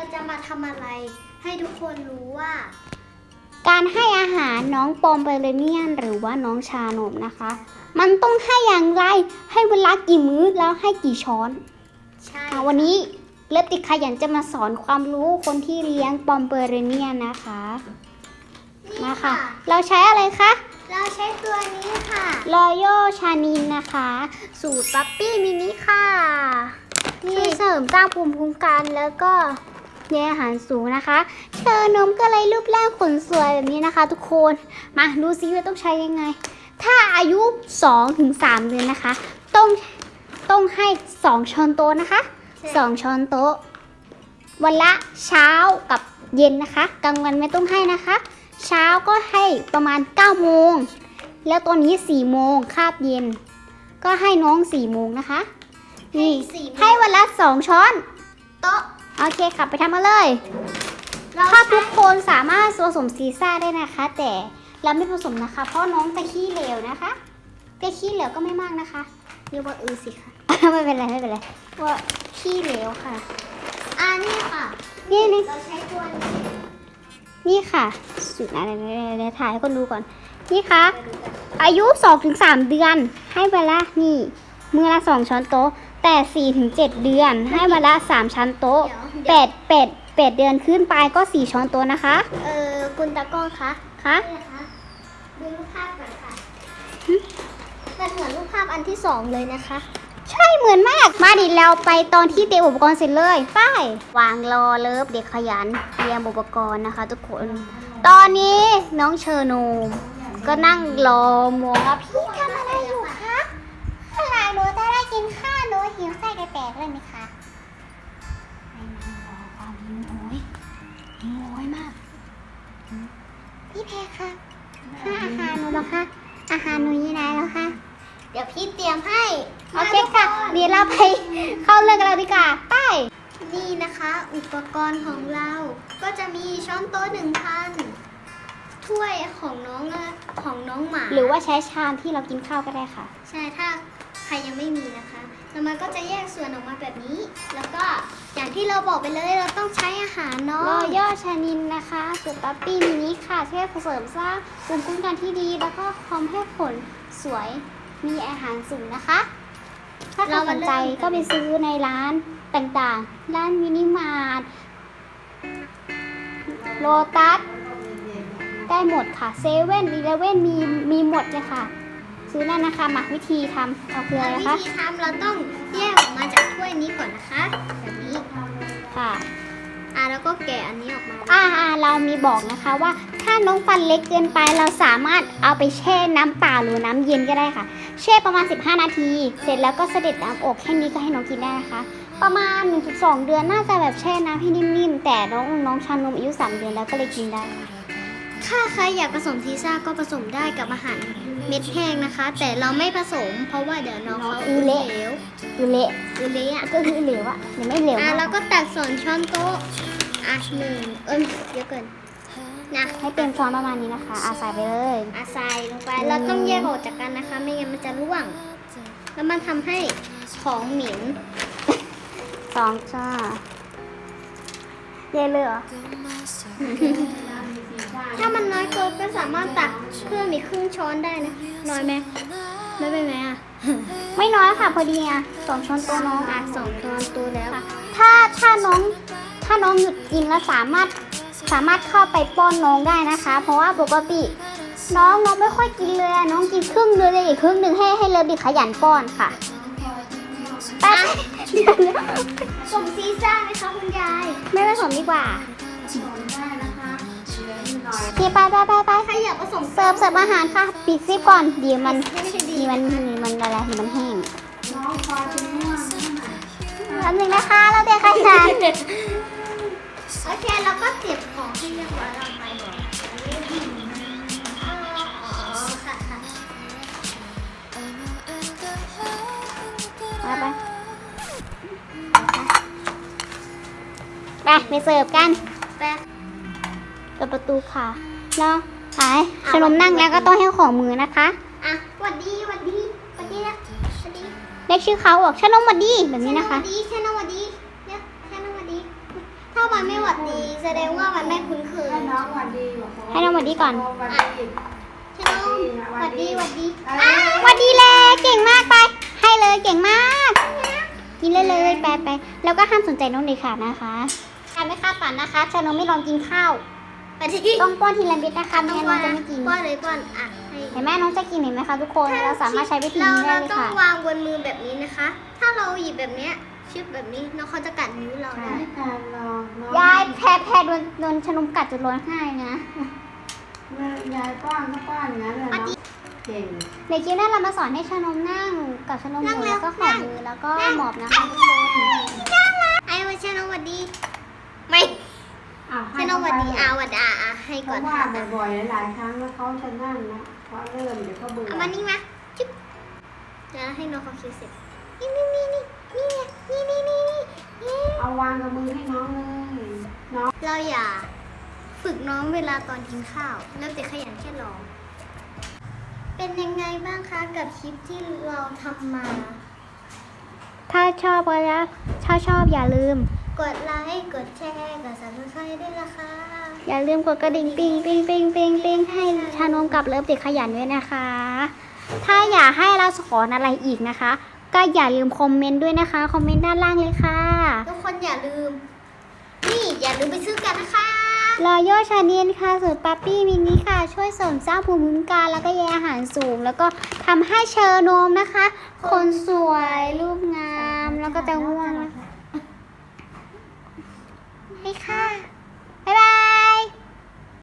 เราจะมาทำอะไร ให้ทุกคนรู้ว่า การให้อาหารน้องปอมเปอเรเนียน หรือว่าน้องชานมนะคะ มันต้องให้อย่างไร ให้เวลากี่มื้อแล้วให้กี่ช้อนใช่อะวันนี้เล็บติดขยันจะมาสอนความรู้คนที่เลี้ยงปอมเปอเรเนียนนะคะนี่มาค่ะค่ะเราใช้อะไรคะ เราใช้ตัวนี้ค่ะ รอยัลชานินนะคะ สูตรปั๊ปปี้มินิค่ะช่วยเสริมสร้างภูมิคุ้มกันแล้วก็ เลี้ยงอาหารสูงนะคะ เชอร์นมก็เลยรูปร่างขนสวยแบบนี้นะคะ ทุกคน มาดูซิว่าต้องใช้ยังไง ถ้าอายุ 2-3 เดือนนะคะ ต้องต้องให้ 2 ช้อนโต๊ะนะคะใช่2ช้อนโต๊ะ วันละเช้ากับเย็นนะคะ กลางวันไม่ต้องให้นะคะ เช้าก็ให้ประมาณ9โมง แล้วตอนนี้4โมงคาบเย็น ก็ให้น้อง4โมงนะคะ นี่สี่โมงให้วันละ 2 ช้อน โต๊ะโอเคค่ะไปทำมาเลยเราถ้าใช้ทุกคนสามารถผสมซีซ่าได้นะคะ แต่เราไม่ผสมนะคะ เพราะน้องจะขี้เหลวนะคะแต่ขี้เหลวก็ไม่มากนะคะเรียกว่าอือสิค่ะ ไม่เป็นไรไม่เป็นไรว่าขี้เหลวค่ะ อ่านี่ค่ะ นี่นี่เราใช้ตัวนี้นี่ค่ะสุดนะเดี๋ยวเดี๋ยวเดี๋ยวถ่ายให้คนดูก่อน นี่ค่ะ อายุ 2-3 เดือน ให้เวลานี่ มือละ 2 ช้อนโต๊ะ แต่ 4-7 เดือน ให้เวลา 3 ช้อนโต๊ะ เดี๋ยว8 8 8เดือนขึ้นไปก็4ช้อนโต๊ะนะคะ เออคุณตากล้องคะค่ะนี่นะคะดูรูปภาพก่อนค่ะมันเหมือนรูปภาพอันที่สองเลยนะคะ ใช่เหมือนมาก มาดิเราไปตอนที่เตรียมอุปกรณ์เสร็จเลยไป้ายวางรอเลิฟเด็กขยันเตรียมอุปกรณ์นะคะ ทุกคน ตอนนี้น้องเชอร์โนมก็นั่งรอมองว่าพี่ทำอะไรอยู่คะเมื่อไหร่หนูจะได้กินข้าวหนูหิวไส้กระแตกเลยไหมคะ พี่แพรคะค่าอาหารหนูเหรอคะอาหารหนูยี่ไหนแล้วคะเดี๋ยวพี่เตรียมให้โอเคค่ะเดี๋ยวเราไปเข้าเรื่องกันเราดีกว่าไปนี่นะคะ อุปกรณ์ของเราก็จะมีช้อนโต๊ะหนึ่งพันถ้วยของน้องอะของน้องหมาหรือว่าใช้ชามที่เรากินข้าวก็ได้ค่ะ ใช่ถ้าใครยังไม่มีนะคะแล้วมันก็จะแยกส่วนออกมาแบบนี้ แล้วก็อย่าง ที่เราบอกไปเลยเราต้องใช้อาหารเนาะรอย่อชานินนะคะสุดปั๊ปปี้มินิค่ะช่วยเสริมสร้างภูมิคุ้มกันที่ดี แล้วก็ทำให้ผลสวยมีอาหารสูงนะคะ ถ้าใครสนใจก็ไปซื้อในร้านต่างๆ ร้านมินิมาร์ทโลตัสได้หมดค่ะเซเว่นอีเลเว่นมีมีหมดเลยค่ะ ซื้อนั่นนะคะหมักวิธีทำเอาเกลือวินะคะธีทำเราต้องแยกออกมาจากถ้วยนี้ก่อนนะคะแบบนี้ค่ะอะแล้วก็แกะอันนี้ออกมาอ่าอ่าเรามีบอกนะคะว่าถ้าน้องฟันเล็กเกินไปเราสามารถเอาไปแช่น้ำเปล่าหรือน้ำเย็นก็ได้ค่ะ แช่ประมาณ 15 นาที เสร็จแล้วก็เสด็จน้ำอบแค่นี้ก็ให้น้องกินได้นะคะ ประมาณ 1-2 เดือนน่าจะแบบแช่น้ำให้นิ่มๆแต่น้องน้องชานมอายุ 3 เดือนแล้วก็เลยกินได้ค่ะ ถ้าใครอยากผสมซีซ่าก็ผสมได้กับอาหารเม็ดแห้งนะคะ แต่เราไม่ผสม เพราะว่าเดี๋ยวน้องเขาอือเละเหลวคือเละอือเละอะก็คือเหลวอะหรือไม่เหลวอะมากแล้วก็ตักสอนช้อนโต๊ะอะหนึ่งเอ้ยเยอะเกินนะให้เต็มช้อนประมาณนี้นะคะ อาใส่ไปเลยอาใส่ลงไปเราต้องแยกออกจากกันนะคะ ไม่งั้นมันจะร่วง แล้วมันทำให้ของเหม็นสองจ้าเยเลยเหรอ ถ้ามันน้อยเกินก็สามารถตักเพิ่มอีกครึ่งช้อนได้นะ น้อยไหมไม่เป็นไหมอะ ไม่น้อยค่ะพอดีอะสองช้อนโตัวน้องอะสองช้อนตัวแล้ว ถ้าถ้าน้องถ้าน้องหยุดกินแล้วสามารถสามารถเข้าไปป้อนน้องได้นะคะ เพราะว่าปกติ น้องน้องไม่ค่อยกินเลยอะน้องกินครึ่งเดือนเลยอีกครึ่งหนึ่งให้ให้เลิฟดิขยันป้อนค่ะไปสมซีซ่าไหมคะคุณยาย ไม่ผสมดีกว่า ได้นะคะโอเคไปไปไปไปใครอยากผสมเสิร์ฟเสิร์ฟอาหารค่ะ ปิดซิปก่อนเดี๋ยวมันไม่ใช่ดีดีมันมันอะไรเดี๋ยวมันแห้งน้องพอจะม่วงแป๊บนึงนะคะ เราเด็กขยันโอเคเราก็เก็บของให้เรียบร้อยแล้วไปก่อนอ๋อค่ะค่ะไปไปไปไปเสิร์ฟกันแป๊บเปิดประตูค่ะแล้วไปขนมนั่งแล้วก็ต้องให้ของมือนะคะ อะหวัดดีหวัดดีหวัดดีนะหวัดดีเรียกชื่อเขาบอกชนมมาดีแบบนี้นะคะหวัดดีแค่น้องหวัดดีเนี่ยแค่น้องหวัดดี ถ้ามันไม่หวัดดีแสดงว่ามันไม่คุ้นเคยให้น้องหวัดดีบอกให้น้องหวัดดีก่อนหวัดดีชะโนมหวัดดีหวัดดีอะหวัดดีเลยเก่งมากไป ให้เลยเก่งมากกินเลยเลยไปไปแล้วก็ห้ามสนใจน้องเด็ดขาดนะคะการไม่คาดฝันนะคะชานมไม่ลองกินข้าว หวัดดีต้องป้อนทีละเม็ดนะคะไม่งั้นน้องจะไม่กินป้อนเลยป้อนอะให้เห็นไหมน้องจะกินเห็นไหมคะทุกคนเราสามารถใช้วิธีเรานี้ได้เราเลยต้องค่ะวางบนมือแบบนี้นะคะ ถ้าเราหยิบแบบเนี้ยชึบแบบนี้น้องเขาจะกัดนิ้วเราได้ให้การรอน้องยายแพ้แพ้โดนโดนชานมกัดจนร้องไห้นะแม่ยายป้อนก็ป้อนอย่างนั้นเลยเนาะเก่งในคลิปหน้าเรามาสอนให้ชานมนั่งกับชานมหนั่งมุนเร็วแล้วก็ขอนั่งมือแล้วก็นั่งหมอบนะคะทุกคน ไอ้วันชะโนมหวัดดี ไม่ อ้าว ชะโนมหวัดดีอะหวัดอะอะให้ เพก่อนราะว่าบ่อยๆหลายๆครั้งแล้วเขาจะนั่งนะเพราะเริ่มเดี๋ยวเขาเบื่อเอามานี่มาจุ๊บเดี๋ยวให้น้องเขาคิดเสร็จนี่นี่นี่นี่นี่ไงนี่นี่นี่นี่นี่ เอาวางกับมือให้น้องเลยน้องเราอย่าฝึกน้องเวลาตอนกินข้าวแล้วแต่ขยันแค่รอเป็นยังไงบ้างคะกับคลิปที่เราทำมา ถ้าชอบก็นะถ้าชอบอย่าลืม กดไลค์ กดแชร์ กด subscribe ด้วยนะคะ อย่าลืมกดกระดิ่งปิงปิงปิงปิงปิงให้ชานมกับเลิฟเด็กขยันด้วยนะคะ ถ้าอยากให้เราสอนอะไรอีกนะคะ ก็อย่าลืมคอมเมนต์ด้วยนะคะ คอมเมนต์ด้านล่างเลยค่ะ ทุกคนอย่าลืม นี่อย่าลืมไปซื้อกันนะคะรอยัลชาเนียนค่ะสูตรปั๊ปปี้มินิค่ะ ช่วยเสริมสร้างภูมิคุ้มกันแล้วก็แยอาหารสูง แล้วก็ทำให้เชอร์โนมนะคะ คนสวยรูปงามแล้วก็จะง่วงนะคะให้ค่ะ